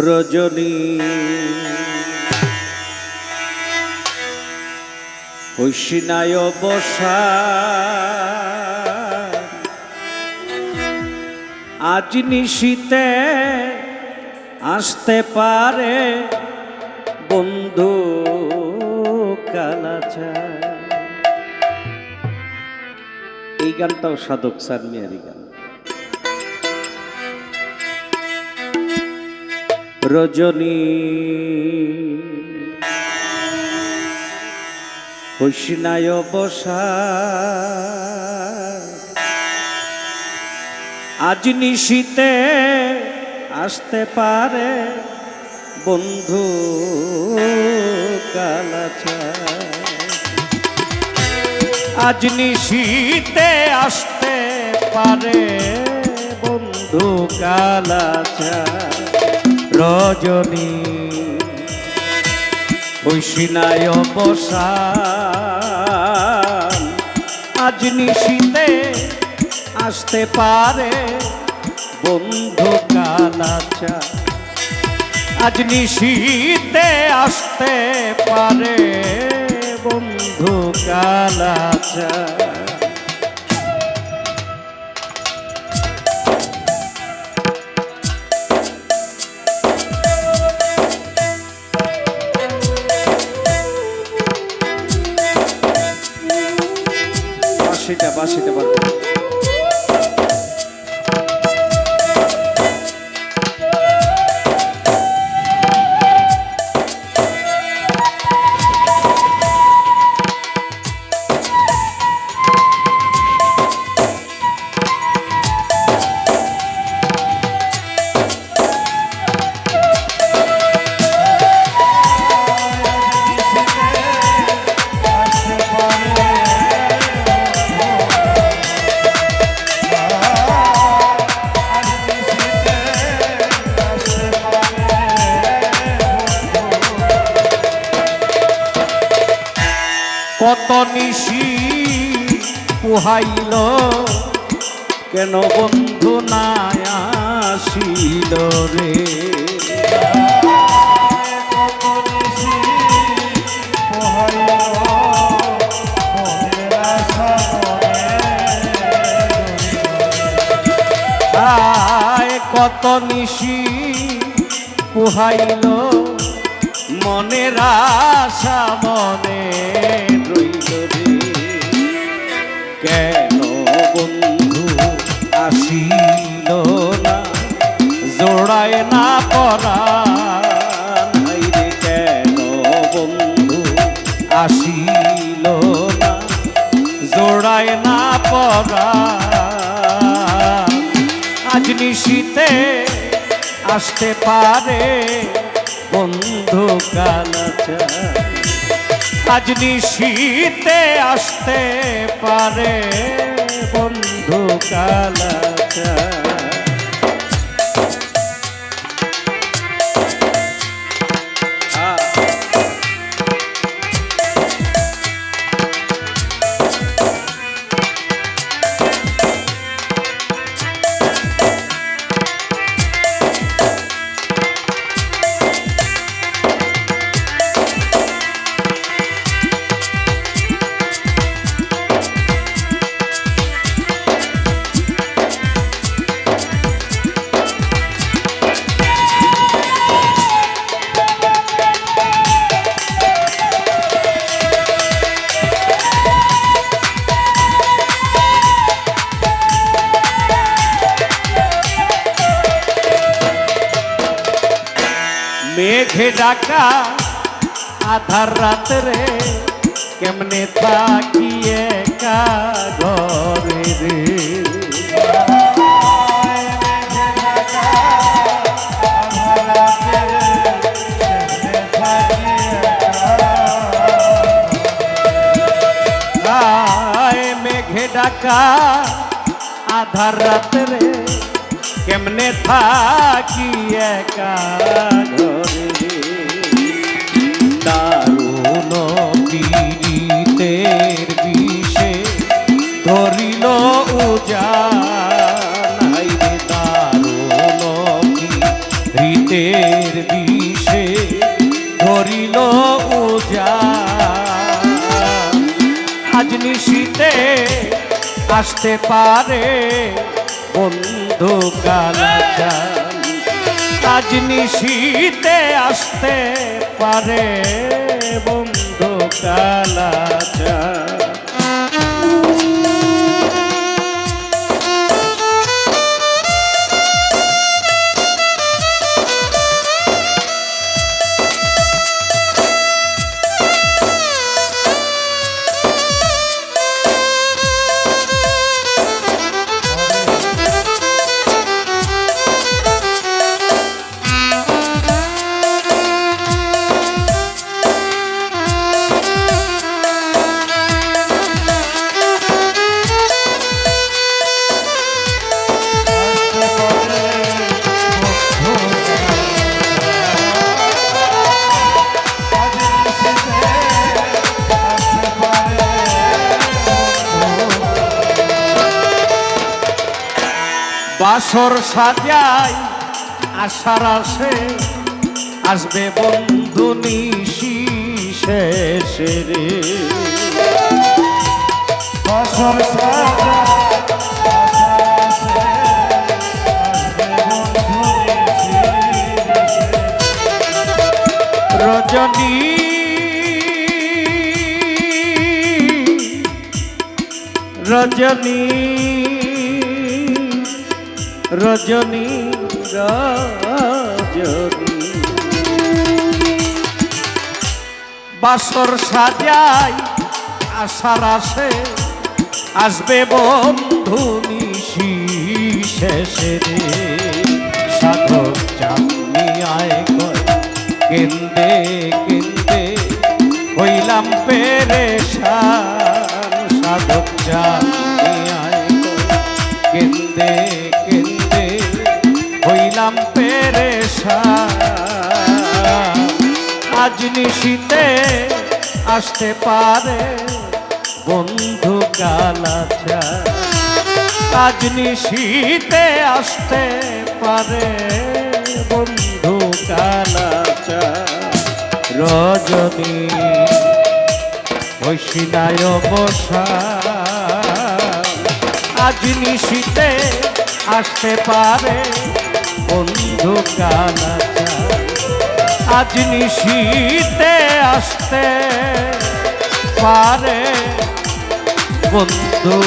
রজনী। হুসিনায় বসা। আজ নিশীতে আসতে পারে বন্ধু কালাচা। এই গানটাও সাধক মিয়ারি গান। রজনী। হুসনায় বসা। আজ নিশীতে আসতে পারে বন্ধু কালাচা। আজ নিশীতে আসতে পারে বন্ধু কালাচা। রজনী। বৈশিনায় বসা আজ নিশীতে আসতে পারে বন্ধু কালাচা। আজ নিশীতে আসতে পারে বন্ধু কালাচা। বাসিটা বাসিটা পারবে। কত নিশি পুহাইল কেন বন্ধু নাই রে? কত নিশি পুহাইল মনের আশা মনে রইল রে কেন বন্ধু আসিল না? জোড়ায় না পরা কেন বন্ধু আসিল জোড়ায় না পরা আজ নিশীতে আসতে পারে বন্ধু কালাচা আজ নিশীতে আসতে পারে বন্ধু কালাচা মেঘে ডাকা আধার রাত্রে কেমনে থাকি একা ঘরে রে আয় মেঘে ডাকা আধার রাত্রে কেমনে থাকি একা ঘরে দারুণ পীড়িতের বিষে ধরিল উজান হাইরে দারুণ শীতের বিষে ধরিল উজা আজ নিশীতে আসতে পারে বন্ধু কালাচান আজ নিশীতে আসতে পারে বন্ধু কালাচান বাসর সাজাই আশার আসে আসবে বন্ধু নিশি শেষে রে। বাসর রজনী রজনী রজনী রজনী। বাসর সাজাই আশার আসে, আসবে বন্ধু নিশি শেষে রে। সাধক চাঁদনি আয় কেন্দে কেন্দে, হইলাম পেরে সাধক চাঁদনি আজ আসতে পারে বন্ধু কালাচা আজ নিশীতে আসতে পারে বন্ধু কালাচা রজনী ঐশিনায় বসা। আজ নিশীতে আসতে পারে বন্ধু কালাচা আজ নিশীতে আসতে পারে বন্ধু।